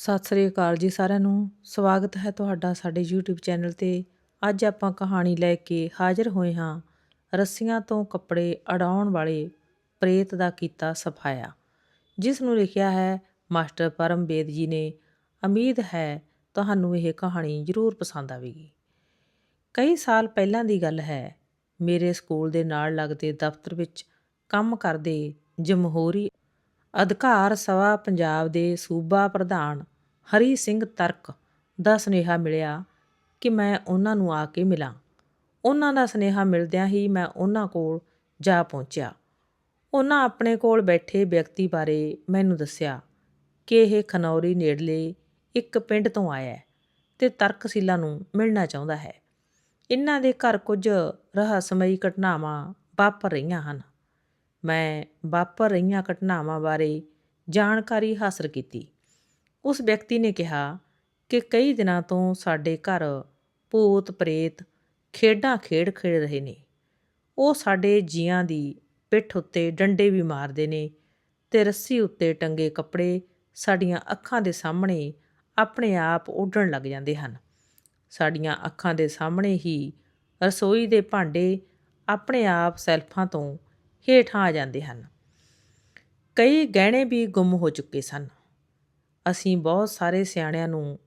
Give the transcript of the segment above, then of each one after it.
ਸਤਿ ਸ੍ਰੀ ਅਕਾਲ ਜੀ ਸਾਰਿਆਂ ਨੂੰ। ਸਵਾਗਤ ਹੈ ਤੁਹਾਡਾ ਸਾਡੇ YouTube ਚੈਨਲ ਤੇ। ਅੱਜ ਆਪਾਂ ਕਹਾਣੀ ਲੈ ਕੇ ਹਾਜ਼ਰ ਹੋਏ ਹਾਂ। ਰੱਸੀਆਂ ਤੋਂ ਕੱਪੜੇ ਅੜਾਉਣ ਵਾਲੇ ਪ੍ਰੇਤ ਦਾ ਕੀਤਾ ਸਫਾਇਆ। ਜਿਸ ਨੂੰ ਲਿਖਿਆ ਹੈ, ਮਾਸਟਰ ਪਰਮਵੇਦ ਜੀ ਨੇ। ਉਮੀਦ ਹੈ ਤੁਹਾਨੂੰ ਇਹ ਕਹਾਣੀ ਜ਼ਰੂਰ ਪਸੰਦ ਆਵੇਗੀ। ਕਈ ਸਾਲ ਪਹਿਲਾਂ ਦੀ ਗੱਲ ਹੈ, ਮੇਰੇ ਸਕੂਲ ਦੇ ਨਾਲ ਲੱਗਦੇ ਦਫ਼ਤਰ ਵਿੱਚ ਕੰਮ ਕਰਦੇ ਜਮਹੂਰੀ ਅਧਿਕਾਰ ਸਭਾ ਪੰਜਾਬ ਦੇ ਸੂਬਾ ਪ੍ਰਧਾਨ ਹਰੀ ਸਿੰਘ ਤਰਕ ਦਾ ਸੁਨੇਹਾ ਮਿਲਿਆ ਕਿ ਮੈਂ ਉਹਨਾਂ ਨੂੰ ਆ ਕੇ ਮਿਲਾਂ। ਉਹਨਾਂ ਦਾ ਸੁਨੇਹਾ ਮਿਲਦਿਆਂ ਹੀ ਮੈਂ ਉਹਨਾਂ ਕੋਲ ਜਾ ਪਹੁੰਚਿਆ। ਉਹਨਾਂ ਆਪਣੇ ਕੋਲ ਬੈਠੇ ਵਿਅਕਤੀ ਬਾਰੇ ਮੈਨੂੰ ਦੱਸਿਆ ਕਿ ਇਹ ਖਨੌਰੀ ਨੇੜਲੇ ਇੱਕ ਪਿੰਡ ਤੋਂ ਆਇਆ ਹੈ ਤੇ ਤਰਕਸ਼ੀਲਾ ਨੂੰ ਮਿਲਣਾ ਚਾਹੁੰਦਾ ਹੈ। ਇਹਨਾਂ ਦੇ ਘਰ ਕੁਝ ਰਹੱਸਮਈ ਘਟਨਾਵਾਂ ਵਾਪਰ ਰਹੀਆਂ ਹਨ। ਮੈਂ ਵਾਪਰ ਰਹੀਆਂ ਘਟਨਾਵਾਂ ਬਾਰੇ ਜਾਣਕਾਰੀ ਹਾਸਲ ਕੀਤੀ। ਉਸ ਵਿਅਕਤੀ ਨੇ ਕਿਹਾ ਕਿ ਕਈ ਦਿਨਾਂ ਤੋਂ ਸਾਡੇ ਘਰ ਭੂਤ, ਪ੍ਰੇਤ ਖੇਡਾਂ ਖੇਡ ਖੇਡ ਰਹੇ ਨੇ। ਉਹ ਸਾਡੇ ਜੀਆਂ ਦੀ ਪਿੱਠ ਉੱਤੇ ਡੰਡੇ ਵੀ ਮਾਰਦੇ ਨੇ ਤੇ ਰੱਸੀ ਉੱਤੇ ਟੰਗੇ ਕੱਪੜੇ ਸਾਡੀਆਂ ਅੱਖਾਂ ਦੇ ਸਾਹਮਣੇ ਆਪਣੇ ਆਪ ਉੱਡਣ ਲੱਗ ਜਾਂਦੇ ਹਨ। ਸਾਡੀਆਂ ਅੱਖਾਂ ਦੇ ਸਾਹਮਣੇ ਹੀ ਰਸੋਈ ਦੇ ਭਾਂਡੇ ਆਪਣੇ ਆਪ ਸੈਲਫਾਂ ਤੋਂ ਹੇਠਾਂ ਆ ਜਾਂਦੇ ਹਨ। ਕਈ ਗਹਿਣੇ ਵੀ ਗੁੰਮ ਹੋ ਚੁੱਕੇ ਸਨ। ਅਸੀਂ ਬਹੁਤ ਸਾਰੇ ਸਿਆਣਿਆਂ ਨੂੰ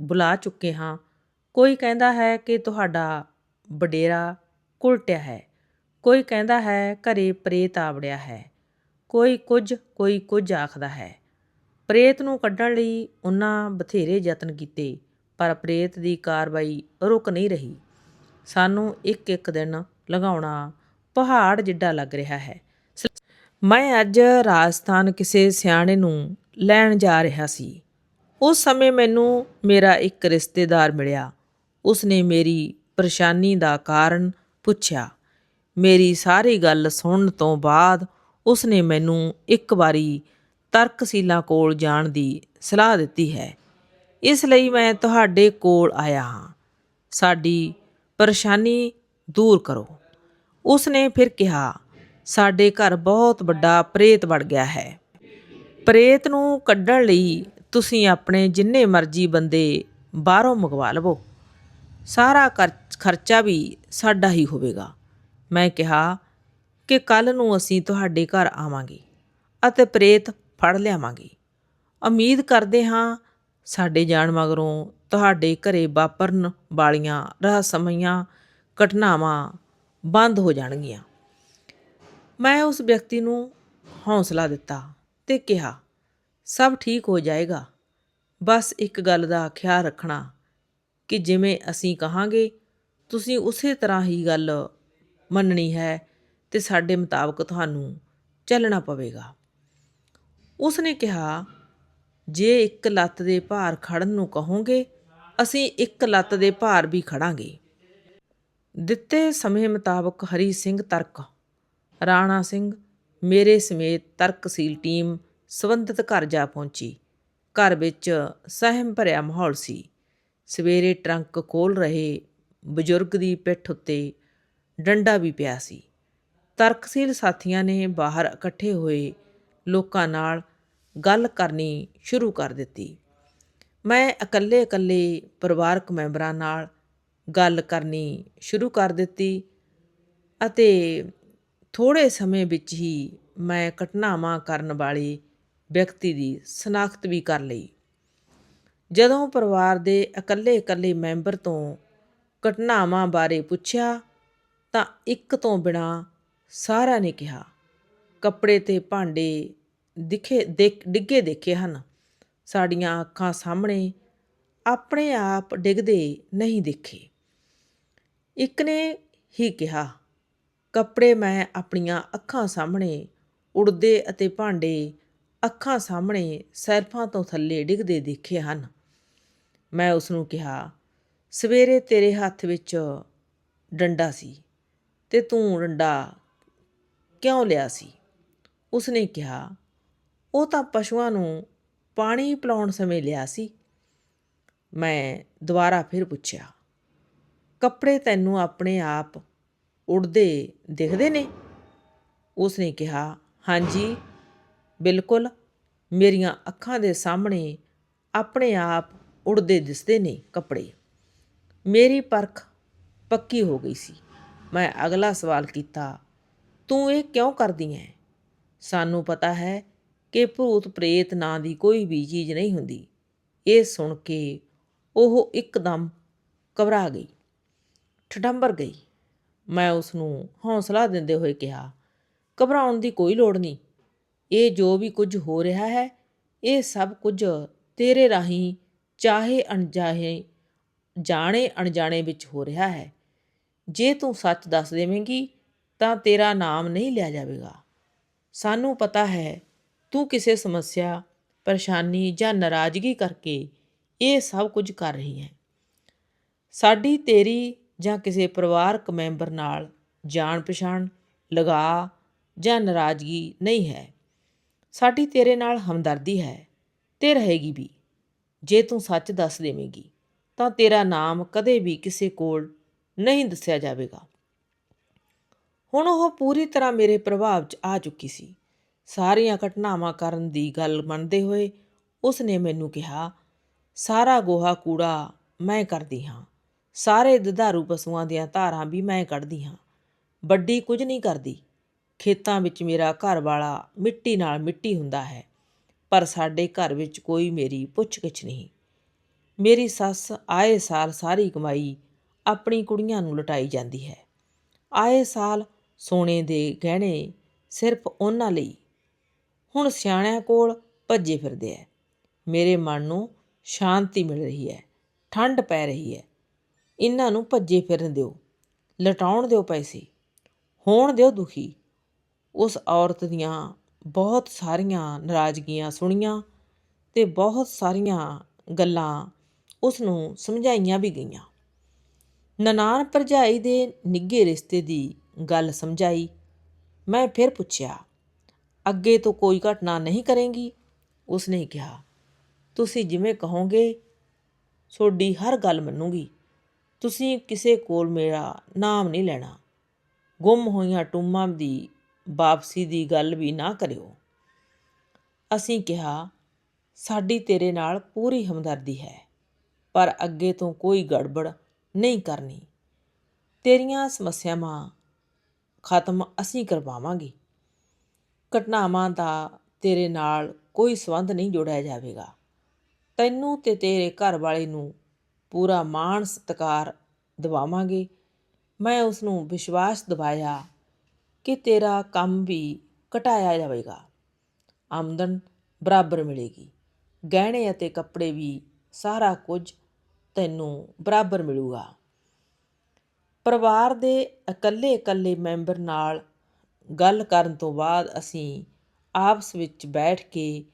ਬੁਲਾ ਚੁੱਕੇ ਹਾਂ। ਕੋਈ ਕਹਿੰਦਾ ਹੈ ਕਿ ਤੁਹਾਡਾ ਵਡੇਰਾ ਉਲਟਿਆ ਹੈ। ਕੋਈ ਕਹਿੰਦਾ ਹੈ ਘਰੇ ਪ੍ਰੇਤ ਆਵੜਿਆ ਹੈ। ਕੋਈ ਕੁਝ ਕੋਈ ਕੁਝ ਆਖਦਾ ਹੈ। ਪ੍ਰੇਤ ਨੂੰ ਕੱਢਣ ਲਈ ਉਹਨਾਂ ਬਥੇਰੇ ਯਤਨ ਕੀਤੇ, ਪਰ ਪ੍ਰੇਤ ਦੀ ਕਾਰਵਾਈ ਰੁਕ ਨਹੀਂ ਰਹੀ। ਸਾਨੂੰ ਇੱਕ ਇੱਕ ਦਿਨ ਲਗਾਉਣਾ ਪਹਾੜ ਜਿੱਡਾ ਲੱਗ ਰਿਹਾ ਹੈ। ਮੈਂ ਅੱਜ ਰਾਜਸਥਾਨ ਕਿਸੇ ਸਿਆਣੇ ਨੂੰ ਲੈਣ ਜਾ ਰਿਹਾ ਸੀ। ਉਸ ਸਮੇਂ ਮੈਨੂੰ ਮੇਰਾ ਇੱਕ ਰਿਸ਼ਤੇਦਾਰ ਮਿਲਿਆ। ਉਸਨੇ ਮੇਰੀ ਪਰੇਸ਼ਾਨੀ ਦਾ ਕਾਰਨ ਪੁੱਛਿਆ। ਮੇਰੀ ਸਾਰੀ ਗੱਲ ਸੁਣਨ ਤੋਂ ਬਾਅਦ ਉਸਨੇ ਮੈਨੂੰ ਇੱਕ ਵਾਰੀ ਤਰਕਸ਼ੀਲਾ ਕੋਲ ਜਾਣ ਦੀ ਸਲਾਹ ਦਿੱਤੀ ਹੈ। ਇਸ ਲਈ ਮੈਂ ਤੁਹਾਡੇ ਕੋਲ ਆਇਆ ਹਾਂ। ਸਾਡੀ ਪਰੇਸ਼ਾਨੀ ਦੂਰ ਕਰੋ। ਉਸਨੇ ਫਿਰ ਕਿਹਾ, ਸਾਡੇ ਘਰ ਬਹੁਤ ਵੱਡਾ ਪ੍ਰੇਤ ਵੜ ਗਿਆ ਹੈ। ਪ੍ਰੇਤ ਨੂੰ ਕੱਢਣ ਲਈ ਤੁਸੀਂ ਆਪਣੇ ਜਿੰਨੇ ਮਰਜ਼ੀ ਬੰਦੇ ਬਾਹਰੋਂ ਮੰਗਵਾ ਲਵੋ। ਸਾਰਾ ਖਰਚਾ ਵੀ ਸਾਡਾ ਹੀ ਹੋਵੇਗਾ। ਮੈਂ ਕਿਹਾ ਕਿ ਕੱਲ ਨੂੰ ਅਸੀਂ ਤੁਹਾਡੇ ਘਰ ਆਵਾਂਗੇ ਅਤੇ ਪ੍ਰੇਤ ਫੜ ਲਿਆਵਾਂਗੇ। ਉਮੀਦ ਕਰਦੇ ਹਾਂ ਸਾਡੇ ਜਾਣ ਮਗਰੋਂ ਤੁਹਾਡੇ ਘਰੇ ਵਾਪਰਨ ਵਾਲੀਆਂ ਰਹੱਸਮਈਆਂ ਘਟਨਾਵਾਂ ਬੰਦ ਹੋ ਜਾਣਗੀਆਂ। ਮੈਂ ਉਸ ਵਿਅਕਤੀ ਨੂੰ ਹੌਸਲਾ ਦਿੱਤਾ। ਤੇ ਕਿਹਾ, ਸਭ ਠੀਕ ਹੋ ਜਾਏਗਾ। ਬਸ ਇੱਕ ਗੱਲ ਦਾ ਖਿਆਲ ਰੱਖਣਾ ਕਿ ਜਿਵੇਂ ਅਸੀਂ ਕਹਾਂਗੇ, ਤੁਸੀਂ ਉਸੇ ਤਰ੍ਹਾਂ ਹੀ ਗੱਲ ਮੰਨਣੀ ਹੈ ਤੇ ਸਾਡੇ ਮੁਤਾਬਕ ਤੁਹਾਨੂੰ ਚੱਲਣਾ ਪਵੇਗਾ। ਉਸਨੇ ਕਿਹਾ, ਜੇ ਇੱਕ ਲੱਤ ਦੇ ਭਾਰ ਖੜਨ ਨੂੰ ਕਹੋਗੇ, ਅਸੀਂ ਇੱਕ ਲੱਤ ਦੇ ਭਾਰ ਵੀ ਖੜਾਂਗੇ ਦਿੱਤੇ ਸਮੇਂ ਮੁਤਾਬਕ ਹਰੀ ਸਿੰਘ ਤਰਕ, ਰਾਣਾ ਸਿੰਘ ਮੇਰੇ ਸਮੇਤ ਤਰਕਸ਼ੀਲ ਟੀਮ ਸਬੰਧਿਤ ਘਰ ਜਾ ਪਹੁੰਚੀ। ਘਰ ਵਿੱਚ ਸਹਿਮ ਭਰਿਆ ਮਾਹੌਲ ਸੀ। ਸਵੇਰੇ ਟਰੰਕ ਖੋਲ ਰਹੇ ਬਜ਼ੁਰਗ ਦੀ ਪਿੱਠ ਉੱਤੇ ਡੰਡਾ ਵੀ ਪਿਆ ਸੀ। ਤਰਕਸ਼ੀਲ ਸਾਥੀਆਂ ਨੇ ਬਾਹਰ ਇਕੱਠੇ ਹੋਏ ਲੋਕਾਂ ਨਾਲ ਗੱਲ ਕਰਨੀ ਸ਼ੁਰੂ ਕਰ ਦਿੱਤੀ। ਮੈਂ ਇਕੱਲੇ ਇਕੱਲੇ ਪਰਿਵਾਰਕ ਮੈਂਬਰਾਂ ਨਾਲ ਗੱਲ ਕਰਨੀ ਸ਼ੁਰੂ ਕਰ ਦਿੱਤੀ ਅਤੇ ਥੋੜੇ ਸਮੇਂ ਵਿੱਚ ਹੀ ਮੈਂ ਘਟਨਾਵਾਂ ਕਰਨ ਵਾਲੇ ਵਿਅਕਤੀ ਦੀ ਸਨਾਖਤ ਵੀ ਕਰ ਲਈ। ਜਦੋਂ ਪਰਿਵਾਰ ਦੇ ਇਕੱਲੇ ਇਕੱਲੇ ਮੈਂਬਰ ਤੋਂ ਘਟਨਾਵਾਂ ਬਾਰੇ ਪੁੱਛਿਆ, ਤਾਂ ਇੱਕ ਤੋਂ ਬਿਨਾ ਸਾਰਿਆਂ ਨੇ ਕਿਹਾ, ਕੱਪੜੇ ਤੇ ਭਾਂਡੇ ਦਿਖੇ, ਡਿੱਗੇ ਦੇਖੇ ਹਨ। ਸਾਡੀਆਂ ਅੱਖਾਂ ਸਾਹਮਣੇ ਆਪਣੇ ਆਪ ਡਿੱਗਦੇ ਨਹੀਂ ਦੇਖੇ। ਇੱਕ ਨੇ ਹੀ ਕਿਹਾ ਕੱਪੜੇ ਮੈਂ ਆਪਣੀਆਂ ਅੱਖਾਂ ਸਾਹਮਣੇ, ਉੜਦੇ ਅਤੇ ਭਾਂਡੇ ਅੱਖਾਂ ਸਾਹਮਣੇ ਸਰਫਾਂ ਤੋਂ ਥੱਲੇ ਡਿੱਗਦੇ ਦੇਖੇ ਹਨ। ਮੈਂ ਉਸ ਨੂੰ ਕਿਹਾ, ਸਵੇਰੇ ਤੇਰੇ ਹੱਥ ਵਿੱਚ ਡੰਡਾ ਸੀ ਤੇ ਤੂੰ ਡੰਡਾ ਕਿਉਂ ਲਿਆ ਸੀ? ਉਸਨੇ ਕਿਹਾ, ਉਹ ਤਾਂ ਪਸ਼ੂਆਂ ਨੂੰ ਪਾਣੀ ਪਿਲਾਉਣ ਸਮੇਂ ਲਿਆ ਸੀ। ਮੈਂ ਦੁਬਾਰਾ ਫਿਰ ਪੁੱਛਿਆ, ਕੱਪੜੇ ਤੈਨੂੰ ਆਪਣੇ ਆਪ ਉੜਦੇ ਦਿਖਦੇ ਨੇ? ਉਸ ਨੇ ਕਿਹਾ, ਹਾਂਜੀ, ਬਿਲਕੁਲ। ਮੇਰੀਆਂ ਅੱਖਾਂ ਦੇ ਸਾਹਮਣੇ ਆਪਣੇ ਆਪ ਉੱਡਦੇ ਦਿਸਦੇ ਨੇ ਕੱਪੜੇ। ਮੇਰੀ ਪਰਖ ਪੱਕੀ ਹੋ ਗਈ ਸੀ। ਮੈਂ ਅਗਲਾ ਸਵਾਲ ਕੀਤਾ, ਤੂੰ ਇਹ ਕਿਉਂ ਕਰਦੀ ਹੈ ਸਾਨੂੰ ਪਤਾ ਹੈ ਕਿ ਭੂਤ ਪ੍ਰੇਤ ਨਾਂ ਦੀ ਕੋਈ ਵੀ ਚੀਜ਼ ਨਹੀਂ ਹੁੰਦੀ। ਇਹ ਸੁਣ ਕੇ ਉਹ ਇੱਕਦਮ ਘਬਰਾ ਗਈ, ਠਡੰਬਰ ਗਈ। ਮੈਂ ਉਸ ਨੂੰ ਹੌਸਲਾ ਦਿੰਦੇ ਹੋਏ ਕਿਹਾ, ਘਬਰਾਉਣ ਦੀ ਕੋਈ ਲੋੜ ਨਹੀਂ। ਇਹ ਜੋ ਵੀ ਕੁਝ ਹੋ ਰਿਹਾ ਹੈ, ਇਹ ਸਭ ਕੁਝ ਤੇਰੇ ਰਾਹੀਂ ਚਾਹੇ ਅਣਜਾਹੇ, ਜਾਣੇ ਅਣਜਾਣੇ ਵਿੱਚ ਹੋ ਰਿਹਾ ਹੈ। ਜੇ ਤੂੰ ਸੱਚ ਦੱਸ ਦੇਵੇਂਗੀ, ਤਾਂ ਤੇਰਾ ਨਾਮ ਨਹੀਂ ਲਿਆ ਜਾਵੇਗਾ। ਸਾਨੂੰ ਪਤਾ ਹੈ, ਤੂੰ ਕਿਸੇ ਸਮੱਸਿਆ, ਪਰੇਸ਼ਾਨੀ ਜਾਂ ਨਾਰਾਜ਼ਗੀ ਕਰਕੇ ਇਹ ਸਭ ਕੁਝ ਕਰ ਰਹੀ ਹੈ। ਸਾਡੀ ਤੇਰੀ ਜਾਂ ਕਿਸੇ ਪਰਿਵਾਰਕ ਮੈਂਬਰ ਨਾਲ ਜਾਣ ਪਛਾਣ ਲਗਾ ਜਾਂ ਨਾਰਾਜ਼ਗੀ ਨਹੀਂ ਹੈ। ਸਾਡੀ ਤੇਰੇ ਨਾਲ ਹਮਦਰਦੀ ਹੈ ਤੇ ਰਹੇਗੀ ਵੀ। ਜੇ ਤੂੰ ਸੱਚ ਦੱਸ ਦੇਵੇਂਗੀ, ਤਾਂ ਤੇਰਾ ਨਾਮ ਕਦੇ ਵੀ ਕਿਸੇ ਕੋਲ ਨਹੀਂ ਦੱਸਿਆ ਜਾਵੇਗਾ। ਹੁਣ ਉਹ ਪੂਰੀ ਤਰ੍ਹਾਂ ਮੇਰੇ ਪ੍ਰਭਾਵ 'ਚ ਆ ਚੁੱਕੀ ਸੀ। ਸਾਰੀਆਂ ਘਟਨਾਵਾਂ ਕਰਨ ਦੀ ਗੱਲ ਮੰਨਦੇ ਹੋਏ ਉਸ ਨੇ ਮੈਨੂੰ ਕਿਹਾ, ਸਾਰਾ ਗੋਹਾ ਕੂੜਾ ਮੈਂ ਕਰਦੀ ਹਾਂ। ਸਾਰੇ ਦੁਧਾਰੂ ਪਸ਼ੂਆਂ ਦੀਆਂ ਧਾਰਾਂ ਵੀ ਮੈਂ ਕੱਢਦੀ ਹਾਂ। ਵੱਡੀ ਕੁਝ ਨਹੀਂ ਕਰਦੀ। ਖੇਤਾਂ ਵਿੱਚ ਮੇਰਾ ਘਰ ਵਾਲਾ ਮਿੱਟੀ ਨਾਲ ਮਿੱਟੀ ਹੁੰਦਾ ਹੈ, ਪਰ ਸਾਡੇ ਘਰ ਵਿੱਚ ਕੋਈ ਮੇਰੀ ਪੁੱਛਗਿੱਛ ਨਹੀਂ। ਮੇਰੀ ਸੱਸ ਆਏ ਸਾਲ ਸਾਰੀ ਕਮਾਈ ਆਪਣੀ ਕੁੜੀਆਂ ਨੂੰ ਲਟਾਈ ਜਾਂਦੀ ਹੈ। ਆਏ ਸਾਲ ਸੋਨੇ ਦੇ ਗਹਿਣੇ ਸਿਰਫ ਉਹਨਾਂ ਲਈ। ਹੁਣ ਸਿਆਣਿਆਂ ਕੋਲ ਭੱਜੇ ਫਿਰਦੇ ਐ। ਮੇਰੇ ਮਨ ਨੂੰ ਸ਼ਾਂਤੀ ਮਿਲ ਰਹੀ ਹੈ ਠੰਡ ਪੈ ਰਹੀ ਹੈ ਇਹਨਾਂ ਨੂੰ ਭੱਜੇ ਫਿਰਨ ਦਿਓ, ਲਟਾਉਣ ਦਿਓ ਪੈਸੇ, ਹੋਣ ਦਿਓ ਦੁਖੀ। ਉਸ ਔਰਤ ਦੀਆਂ ਬਹੁਤ ਸਾਰੀਆਂ ਨਾਰਾਜ਼ਗੀਆਂ ਸੁਣੀਆਂ ਤੇ ਬਹੁਤ ਸਾਰੀਆਂ ਗੱਲਾਂ ਉਸ ਨੂੰ ਸਮਝਾਈਆਂ ਵੀ ਗਈਆਂ। ਨਨਾਣ ਭਰਜਾਈ ਦੇ ਨਿੱਗੇ ਰਿਸ਼ਤੇ ਦੀ ਗੱਲ ਸਮਝਾਈ। ਮੈਂ ਫਿਰ ਪੁੱਛਿਆ, ਅੱਗੇ ਤੋਂ ਕੋਈ ਘਟਨਾ ਨਹੀਂ ਕਰੇਗੀ? ਉਸਨੇ ਕਿਹਾ, ਤੁਸੀਂ ਜਿਵੇਂ ਕਹੋਗੇ ਤੁਹਾਡੀ ਹਰ ਗੱਲ ਮੰਨੂਗੀ। ਤੁਸੀਂ ਕਿਸੇ ਕੋਲ ਮੇਰਾ ਨਾਮ ਨਹੀਂ ਲੈਣਾ। ਗੁੰਮ ਹੋਈਆਂ ਟੁੰਮਾਂ ਦੀ ਵਾਪਸੀ ਦੀ ਗੱਲ ਵੀ ਨਾ ਕਰਿਓ। ਅਸੀਂ ਕਿਹਾ, ਸਾਡੀ ਤੇਰੇ ਨਾਲ ਪੂਰੀ ਹਮਦਰਦੀ ਹੈ, ਪਰ ਅੱਗੇ ਤੋਂ ਕੋਈ ਗੜਬੜ ਨਹੀਂ ਕਰਨੀ। ਤੇਰੀਆਂ ਸਮੱਸਿਆਵਾਂ ਖਤਮ ਅਸੀਂ ਕਰਵਾਵਾਂਗੇ। ਘਟਨਾਵਾਂ ਦਾ ਤੇਰੇ ਨਾਲ ਕੋਈ ਸੰਬੰਧ ਨਹੀਂ ਜੋੜਿਆ ਜਾਵੇਗਾ। ਤੈਨੂੰ ਤੇ ਤੇਰੇ ਘਰ ਵਾਲੇ ਨੂੰ ਪੂਰਾ ਮਾਣ ਸਤਿਕਾਰ ਦਿਵਾਵਾਂਗੇ। ਮੈਂ ਉਸ ਨੂੰ ਵਿਸ਼ਵਾਸ ਦਿਵਾਇਆ ਕਿ ਤੇਰਾ ਕੰਮ ਵੀ ਘਟਾਇਆ ਜਾਵੇਗਾ। ਆਮਦਨ ਬਰਾਬਰ ਮਿਲੇਗੀ। ਗਹਿਣੇ ਅਤੇ ਕੱਪੜੇ ਵੀ ਸਾਰਾ ਕੁਝ ਤੈਨੂੰ ਬਰਾਬਰ ਮਿਲੂਗਾ। ਪਰਿਵਾਰ ਦੇ ਇਕੱਲੇ-ਇਕੱਲੇ ਮੈਂਬਰ ਨਾਲ ਗੱਲ ਕਰਨ ਤੋਂ ਬਾਅਦ ਅਸੀਂ ਆਪਸ ਵਿੱਚ ਬੈਠ ਕੇ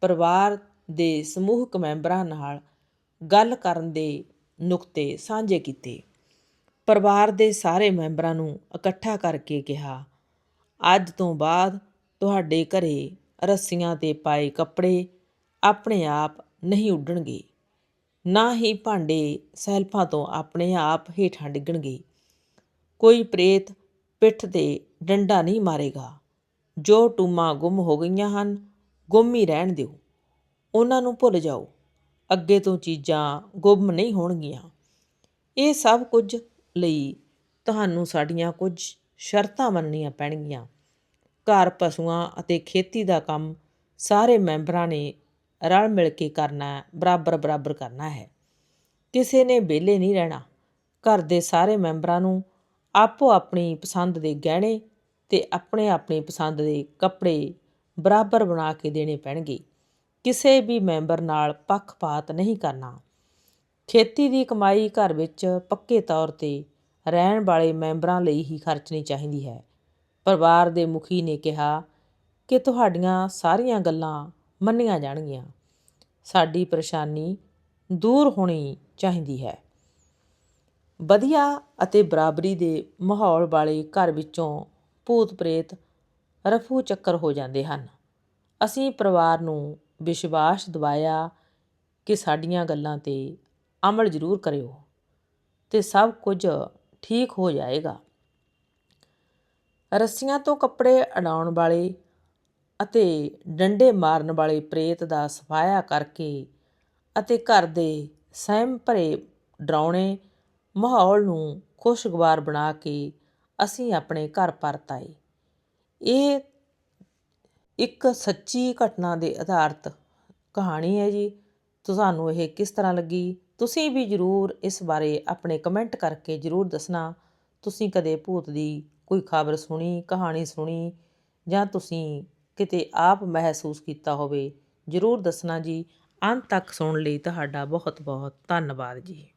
ਪਰਿਵਾਰ ਦੇ ਸਮੂਹਕ ਮੈਂਬਰਾਂ ਨਾਲ ਗੱਲ ਕਰਨ ਦੇ ਨੁਕਤੇ ਸਾਂਝੇ ਕੀਤੇ। ਪਰਿਵਾਰ ਦੇ ਸਾਰੇ ਮੈਂਬਰਾਂ ਨੂੰ ਇਕੱਠਾ ਕਰਕੇ ਕਿਹਾ, ਅੱਜ ਤੋਂ ਬਾਅਦ ਤੁਹਾਡੇ ਘਰੇ ਰੱਸੀਆਂ ਤੇ ਪਾਏ ਕੱਪੜੇ ਆਪਣੇ ਆਪ ਨਹੀਂ ਉੱਡਣਗੇ। ਨਾ ਹੀ ਭਾਂਡੇ ਸੈਲਫਾਂ ਤੋਂ ਆਪਣੇ ਆਪ ਹੇਠਾਂ ਡਿੱਗਣਗੇ। ਕੋਈ ਪ੍ਰੇਤ ਪਿੱਠ ਤੇ ਡੰਡਾ ਨਹੀਂ ਮਾਰੇਗਾ। ਜੋ ਟੂਮਾਂ ਗੁੰਮ ਹੋ ਗਈਆਂ ਹਨ, ਗੁੰਮ ਹੀ ਰਹਿਣ ਦਿਓ। ਉਹਨਾਂ ਨੂੰ ਭੁੱਲ ਜਾਓ। ਅੱਗੇ ਤੋਂ ਚੀਜ਼ਾਂ ਗੁੰਮ ਨਹੀਂ ਹੋਣਗੀਆਂ। ਇਹ ਸਭ ਕੁਝ ਲਈ ਤੁਹਾਨੂੰ ਸਾਡੀਆਂ ਕੁਝ ਸ਼ਰਤਾਂ ਮੰਨਣੀਆਂ ਪੈਣਗੀਆਂ। ਘਰ ਪਸ਼ੂਆਂ ਅਤੇ ਖੇਤੀ ਦਾ ਕੰਮ ਸਾਰੇ ਮੈਂਬਰਾਂ ਨੇ ਰਲ ਮਿਲ ਕੇ ਕਰਨਾ ਬਰਾਬਰ ਬਰਾਬਰ ਕਰਨਾ ਹੈ। ਕਿਸੇ ਨੇ ਵਿਹਲੇ ਨਹੀਂ ਰਹਿਣਾ। ਘਰ ਦੇ ਸਾਰੇ ਮੈਂਬਰਾਂ ਨੂੰ ਆਪੋ ਆਪਣੀ ਪਸੰਦ ਦੇ ਗਹਿਣੇ ਤੇ ਆਪਣੇ ਆਪਣੀ ਪਸੰਦ ਦੇ ਕੱਪੜੇ ਬਰਾਬਰ ਬਣਾ ਕੇ ਦੇਣੇ ਪੈਣਗੇ। ਕਿਸੇ ਵੀ ਮੈਂਬਰ ਨਾਲ ਪੱਖਪਾਤ ਨਹੀਂ ਕਰਨਾ। ਖੇਤੀ ਦੀ ਕਮਾਈ ਘਰ ਵਿੱਚ ਪੱਕੇ ਤੌਰ ਤੇ ਰਹਿਣ ਵਾਲੇ ਮੈਂਬਰਾਂ ਲਈ ਹੀ ਖਰਚਣੀ ਚਾਹੀਦੀ ਹੈ। ਪਰਿਵਾਰ ਦੇ ਮੁਖੀ ਨੇ ਕਿਹਾ ਕਿ ਤੁਹਾਡੀਆਂ ਸਾਰੀਆਂ ਗੱਲਾਂ ਮੰਨੀਆਂ ਜਾਣਗੀਆਂ। ਸਾਡੀ ਪਰੇਸ਼ਾਨੀ ਦੂਰ ਹੋਣੀ ਚਾਹੀਦੀ ਹੈ। ਵਧੀਆ ਅਤੇ ਬਰਾਬਰੀ ਦੇ ਮਾਹੌਲ ਵਾਲੇ ਘਰ ਵਿੱਚੋਂ ਭੂਤ ਪ੍ਰੇਤ ਰਫੂ ਚੱਕਰ ਹੋ ਜਾਂਦੇ ਹਨ। ਅਸੀਂ ਪਰਿਵਾਰ ਨੂੰ ਵਿਸ਼ਵਾਸ ਦਿਵਾਇਆ ਕਿ ਸਾਡੀਆਂ ਗੱਲਾਂ ਤੇ ਅਮਲ ਜ਼ਰੂਰ ਕਰਿਓ ਤੇ ਸਭ ਕੁਝ ਠੀਕ ਹੋ ਜਾਏਗਾ। ਰੱਸੀਆਂ ਤੋਂ ਕੱਪੜੇ ਅਡਾਉਣ ਵਾਲੇ ਅਤੇ ਡੰਡੇ ਮਾਰਨ ਵਾਲੇ ਪ੍ਰੇਤ ਦਾ ਸਫਾਇਆ ਕਰਕੇ ਅਤੇ ਘਰ ਦੇ ਸਹਿਮ ਭਰੇ ਡਰਾਉਣੇ ਮਾਹੌਲ ਨੂੰ ਖੁਸ਼ਗਵਾਰ ਬਣਾ ਕੇ ਅਸੀਂ ਆਪਣੇ ਘਰ ਪਰਤ ਆਏ। ਇਹ ਇੱਕ ਸੱਚੀ ਘਟਨਾ ਦੇ ਆਧਾਰਿਤ ਕਹਾਣੀ ਹੈ ਜੀ। ਤੁਹਾਨੂੰ ਇਹ ਕਿਸ ਤਰ੍ਹਾਂ ਲੱਗੀ? ਤੁਸੀਂ ਵੀ ਜ਼ਰੂਰ ਇਸ ਬਾਰੇ ਆਪਣੇ ਕਮੈਂਟ ਕਰਕੇ ਜ਼ਰੂਰ ਦੱਸਣਾ। ਤੁਸੀਂ ਕਦੇ ਭੂਤ ਦੀ ਕੋਈ ਖਬਰ ਸੁਣੀ, ਕਹਾਣੀ ਸੁਣੀ ਜਾਂ ਤੁਸੀਂ ਕਿਤੇ ਆਪ ਮਹਿਸੂਸ ਕੀਤਾ ਹੋਵੇ, ਜ਼ਰੂਰ ਦੱਸਣਾ ਜੀ। ਅੰਤ ਤੱਕ ਸੁਣਨ ਲਈ ਤੁਹਾਡਾ ਬਹੁਤ ਬਹੁਤ ਧੰਨਵਾਦ ਜੀ।